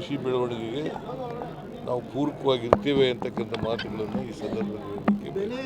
ಕೃಷಿ ಬೆಳವಣಿಗೆಗೆ ನಾವು ಪೂರಕವಾಗಿರ್ತೇವೆ ಅಂತಕ್ಕಂಥ ಮಾತುಗಳನ್ನು ಈ ಸಂದರ್ಭದಲ್ಲಿ.